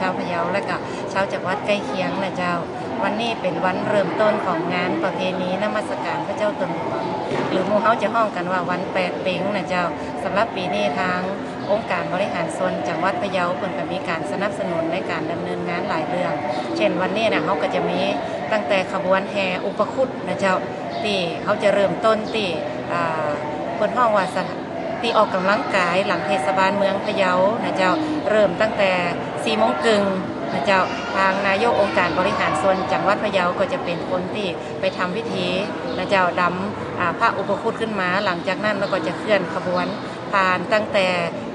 ชาวพะเยาและก็ชาวจังหวัดใกล้เคียงนะเจ้า วันนี้เป็นวันเริ่มต้นของงานประเพณีนมัสการพระเจ้าตนหลวงหรือมูเฮาจะห้องกันว่าวันแปดเป๋งนะเจ้าสำหรับปีนี้ทางองค์การบริหารส่วนจังหวัดพะเยาเพิ่นก็มีการสนับสนุนในการดำเนินงานหลายเรื่อง เช่นวันนี้นะเขาก็จะมีตั้งแต่ขบวนแห่อุปคุตนะเจ้าที่เขาจะเริ่มต้นที่เพิ่นห้องว่าสาน ที่ออกกำลังกายหลังเทศบาลเมืองพะเยานะเจ้าเริ่มตั้งแต่4โมงกึ่งนะเจ้าทางนายกองค์การบริหารส่วนจังหวัดพะเยาก็จะเป็นคนที่ไปทำพิธีนะเจ้าดำอ่าพระอุปคุตขึ้นมาหลังจากนั้นแล้วก็จะเคลื่อนขบวนผ่านตั้งแต่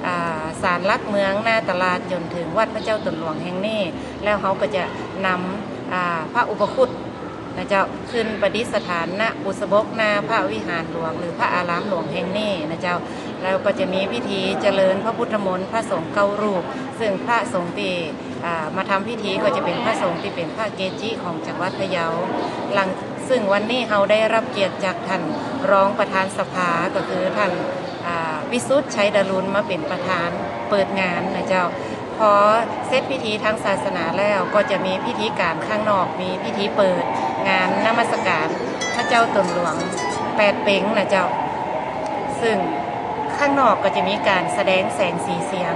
อ่าศาลลักเมืองหน้าตลาดจนถึงวัดพระเจ้าตนหลวงแห่งนี้ แล้วเขาก็จะนำอ่าพระอุปคุตนะเจ้าขึ้นประดิษฐานณบุษบกหน้าพระวิหารหลวง หรือพระอารามหลวงแห่งนี้นะเจ้า แล้วก็จะมีพิธีเจริญพระพุทธมนต์พระสงฆ์เก้ารูป ซึ่งพระสงฆ์ที่มาทำพิธีก็จะเป็นพระสงฆ์ที่เป็นพระเกจิของจังหวัดพะเยาหลังซึ่งวันนี้เราได้รับเกียรติจากท่านรองประธานสภาก็คือท่านวิสุทธ์ชัยดารุณมาเป็นประธานเปิดงานนะเจ้าพอเสร็จพิธีทางศาสนาแล้วก็จะมีพิธีการข้างนอกมีพิธีเปิดงานนมัสการพระเจ้าตนหลวงแปดเป๋งนะเจ้า ซึ่ง ข้างนอกก็จะมีการแสดงแสงสีเสียง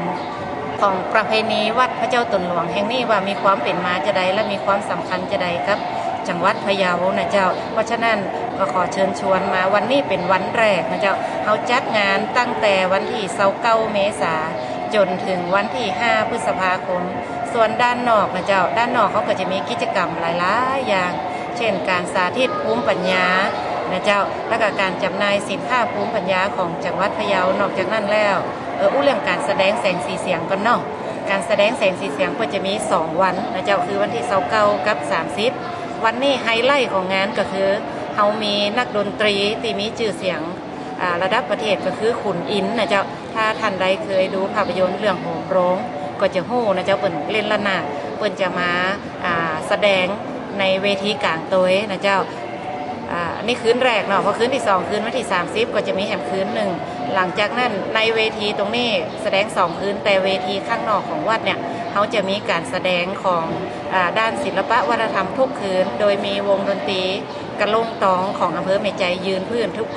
ของประเพณีวัดพระเจ้าตนหลวงแห่งนี้ว่ามีความเป็นมาจะใดและมีความสำคัญจะใดครับ จังหวัดพะเยานะเจ้า เพราะฉะนั้นก็ขอเชิญชวนมาวันนี้เป็นวันแรกนะเจ้าเขาจัดงานตั้งแต่วันที่เสาเก้าเมษาจนถึงวันที่ 5 พฤษภาคม ส่วนด้านนอกนะเจ้า ด้านนอกเขาก็จะมีกิจกรรมหลายๆอย่าง เช่นการสาธิตภูมิปัญญา นะเจ้าแล้วก็การจำหน่ายสินค้าภูมิปัญญาของจังหวัดพะเยานอกจากนั้นแล้วเอออู้เรื่องการแสดงแสงสีเสียงกันเนาะการแสดงแสงสีเสียงก็จะมี 2 วันนะเจ้าคือวันที่เสาเก้ากับ 30 วันนี้ไฮไลท์ของงานก็คือเฮามีนักดนตรีที่มีชื่อเสียงระดับประเทศก็คือขุนอินนะเจ้าถ้าท่านใดเคยดูภาพยนตร์เรื่องโหมโรงก็จะฮู้นะเจ้าเปิ่นเล่นละนาดเปิ่นจะมาแสดงในเวทีกลางโตัวนะเจ้า นนี้คืนแรกเนาะพอคืนที่สองคืนวันที่30ก็จะมีแหมคืนหนึ่งหลังจากนั้นในเวทีตรงนี้แสดงสองคืนแต่เวทีข้างนอกของวัดเนี่ยเขาจะมีการแสดงของอด้านศิลปะวัฒนธรรมทุกคืน โดยมีวงดนตรีกระลงตองของอำเภอเมใจยืนพื้นทุก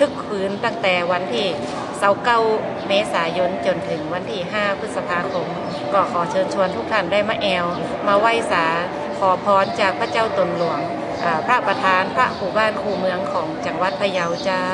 ทุกคืนตั้งแต่วันที่เสาร์เก้าเมษายนจนถึงวันที่ 5 พฤษภาคม ก็ขอเชิญชวนทุกท่านได้มาแอล มาไหว้สาขอพรจากพระเจ้าตนหลวง พระประธานพระผู้บ้านคูเมืองของจังหวัดพะเยาเจ้า